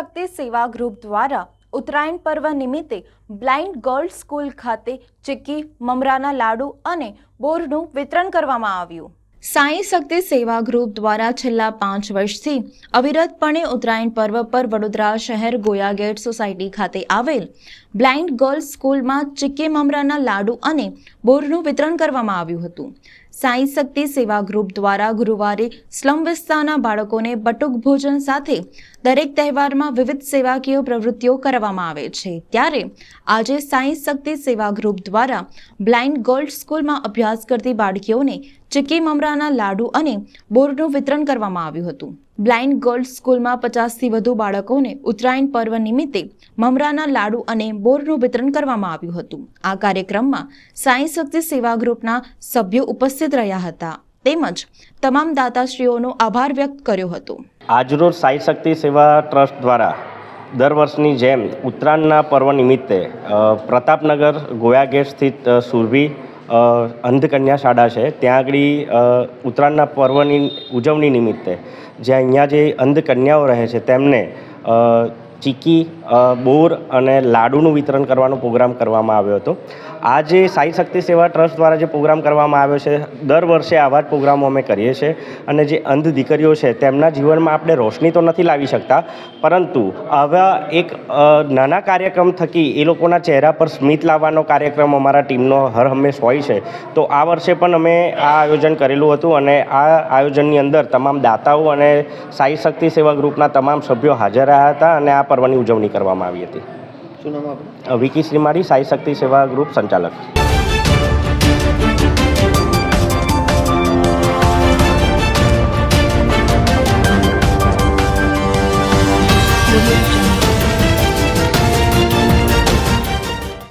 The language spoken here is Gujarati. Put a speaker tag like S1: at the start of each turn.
S1: શક્તિ સેવા ગ્રુપ દ્વારા ઉત્તરાયણ પર્વ નિમિત્તે બ્લાઇન્ડ ગર્લ્સ સ્કૂલ ખાતે ચીક્કી, મમરાના લાડુ અને બોરનું વિતરણ કરવામાં આવ્યું. સાંઈ શક્તિ સેવા ગ્રુપ દ્વારા છેલ્લા પાંચ વર્ષથી અવિરતપણે ઉત્તરાયણ પર્વ પર વડોદરા શહેર ગોયા ગેટ સોસાયટી ખાતે આવેલ બ્લાઇન્ડ ગર્લ્સ સ્કૂલમાં ચિક્કે મમરાના લાડુ અને બોરનું વિતરણ કરવામાં આવ્યું હતું. સાંઈ શક્તિ સેવા ગ્રુપ દ્વારા ગુરુવારે સ્લમ વિસ્તારના બાળકોને બટુક ભોજન સાથે દરેક તહેવારમાં વિવિધ સેવાકીય પ્રવૃત્તિઓ કરવામાં આવે છે. ત્યારે આજે સાંઈ શક્તિ સેવા ગ્રુપ દ્વારા બ્લાઇન્ડ ગર્લ્સ સ્કૂલમાં અભ્યાસ કરતી બાળકીઓને ચીક્કી મમરાના લાડુ અને બોરનું વિતરણ કરવામાં આવ્યું હતું. બ્લાઇન્ડ ગર્લ્સ સ્કૂલમાં પચાસથી વધુ બાળકોને ઉત્તરાયણ પર્વ નિમિત્તે મમરાના લાડુ અને બોરનું વિતરણ કરવામાં આવ્યું હતું. આ કાર્યક્રમમાં સાંઈ શક્તિ સેવા ગ્રુપના સભ્યો ઉપસ્થિત રહ્યા હતા. તેમજ તમામ દાતાશ્રીઓનો આભાર વ્યક્ત કર્યો હતો.
S2: આજરોજ સાંઈ શક્તિ સેવા ટ્રસ્ટ દ્વારા દર વર્ષની જેમ ઉત્તરાયણના પર્વ નિમિત્તે પ્રતાપનગર ગોયા ગેટ સ્થિત સુરભી અંધકન્યા શાળા છે. ત્યાં આગળ ઉત્તરાયણના પર્વની ઉજવણી નિમિત્તે જે અહીંયા જે અંધકન્યાઓ રહે છે તેમને ચીકી બોર અને લાડુનું વિતરણ કરવાનો પ્રોગ્રામ કરવામાં આવ્યો હતો. આ જે સાઈ શક્તિ સેવા ટ્રસ્ટ દ્વારા જે પ્રોગ્રામ કરવામાં આવ્યો છે, દર વર્ષે આવા જ પ્રોગ્રામો અમે કરીએ છીએ અને જે અંધ દીકરીઓ છે, તેમના જીવનમાં આપણે રોશની તો નથી લાવી શકતા, પરંતુ આવા એક નાના કાર્યક્રમ થકી એ લોકોના ચહેરા પર સ્મિત લાવવાનો કાર્યક્રમ અમારા ટીમનો હર હંમેશ હોય છે. તો આ વર્ષે પણ અમે આ આયોજન કરેલું હતું અને આ આયોજનની અંદર તમામ દાતાઓ અને સાઈ શક્તિ સેવા ગ્રુપના તમામ સભ્યો હાજર રહ્યા હતા અને આ પર્વની ઉજવણી કરવામાં આવી હતી.
S3: શું નામ આપણું
S2: અ, વિકી શ્રીમાળી સાઈ શક્તિ સેવા ગ્રુપ સંચાલક.
S4: Audio